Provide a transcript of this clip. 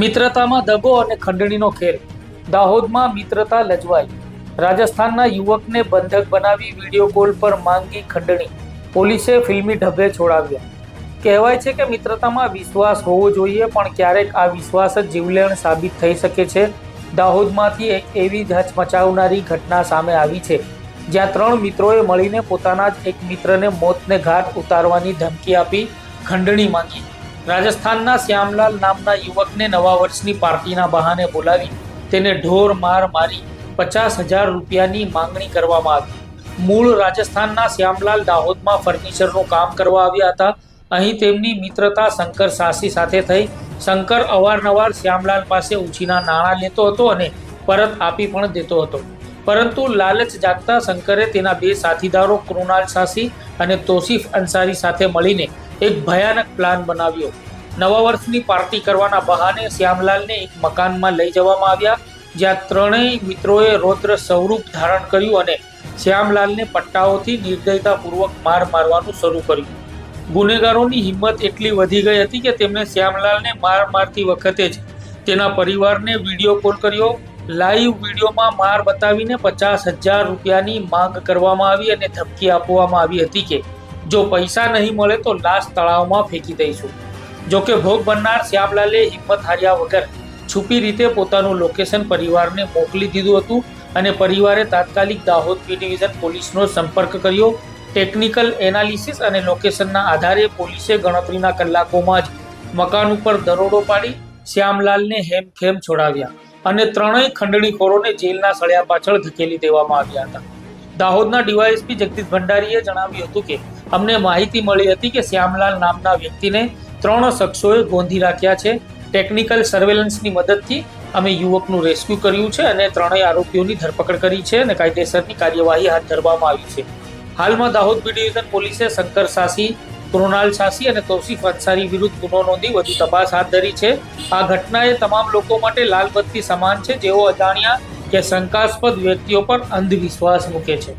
મિત્રતામાં દગો અને ખંડણીનો ખેલ. દાહોદમાં મિત્રતા લજવાઈ. રાજસ્થાનના યુવકને બંધક બનાવી વીડિયો કોલ પર માંગી ખંડણી. પોલીસે ફિલ્મી ઢબે છોડાવ્યા. કહેવાય છે કે મિત્રતામાં વિશ્વાસ હોવો જોઈએ, પણ ક્યારેક આ વિશ્વાસ જ જીવલેણ સાબિત થઈ શકે છે. દાહોદમાંથી એક એવી ધચમચાવનારી ઘટના સામે આવી છે. જ્યાં ત્રણ મિત્રોએ મળીને પોતાના જ એક મિત્રને મોતને ઘાટ ઉતારવાની ધમકી આપી ખંડણી માંગી. રાજસ્થાનના શ્યામલાલ નામના યુવકને નવા વર્ષની પાર્ટીના બહાને બોલાવી તેને ઢોર માર મારી પચાસ હજાર રૂપિયાની માંગણી કરવામાં આવી. મૂળ રાજસ્થાનના શ્યામલાલ દાહોદમાં ફર્નિચરનું કામ કરવા આવ્યા હતા. અહીં તેમની મિત્રતા શંકર સાસી સાથે થઈ. શંકર અવારનવાર શ્યામલાલ પાસે ઉછીના નાણાં લેતો હતો અને પરત આપી પણ દેતો હતો. પરંતુ લાલચ જાગતા શંકરે તેના બે સાથીદારો કૃણાલ સાસી અને તોસીફ અંસારી સાથે મળીને એક ભયાનક પ્લાન બનાવ્યો. નવા વર્ષની પાર્ટી કરવાના બહાને શ્યામલાલને એક મકાનમાં લઈ જવામાં આવ્યા, જ્યાં ત્રણેય મિત્રોએ રૌદ્ર સ્વરૂપ ધારણ કર્યું અને શ્યામલાલને પટ્ટાઓથી નિર્દયતાપૂર્વક માર મારવાનું શરૂ કર્યું. ગુનેગારોની હિંમત એટલી વધી ગઈ હતી કે તેમણે શ્યામલાલને માર મારતી વખતે જ તેના પરિવારને વીડિયો કોલ કર્યો. લાઈવ વિડીયોમાં માર બતાવીને પચાસ હજાર રૂપિયાની માંગ કરવામાં આવી અને ધમકી આપવામાં આવી હતી કે જો પૈસા નહીં મળે તો લાશ તળાવમાં ફેંકી દઈશું. જોકે ભોગ બનનાર શ્યામલાલે હિંમત હાર્યા વગર છુપી રીતે પોતાનું લોકેશન પરિવારને મોકલી દીધું હતું અને પરિવારે તાત્કાલિક દાહોદ બી ડિવિઝન પોલીસનો સંપર્ક કર્યો. ટેકનિકલ એનાલિસિસ અને લોકેશનના આધારે પોલીસે ગણતરીના કલાકોમાં જ મકાન ઉપર દરોડો પાડી શ્યામલાલને હેમખેમ છોડાવ્યા અને ત્રણેય ખંડણીખોરોને જેલના સળિયા પાછળ ધકેલી દેવામાં આવ્યા હતા. દાહોદના ડીવાયએસપી જગદીશ ભંડારીએ જણાવ્યું હતું કે અમને માહિતી મળી હતી કે શ્યામલાલ નામના વ્યક્તિને ત્રણ શખ્સોએ ગોંધી રાખ્યા છે. ટેકનિકલ સર્વેલન્સની મદદથી અમે યુવકનું રેસ્ક્યુ કર્યું છે અને ત્રણેય આરોપીઓની ધરપકડ કરી છે અને કાયદેસરની કાર્યવાહી હાથ ધરવામાં આવી છે. હાલમાં દાહોદ બી ડિવિઝન પોલીસે શંકર સાસી, કૃણાલ સાસી અને તૌસીફ અંસારી વિરુદ્ધ ગુનો નોંધી વધુ તપાસ હાથ ધરી છે. આ ઘટના એ તમામ લોકો માટે લાલબત્તી સમાન છે. જેઓ અજાણ્યા કે શંકાસ્પદ વ્યક્તિઓ પર અંધવિશ્વાસ મૂકે છે.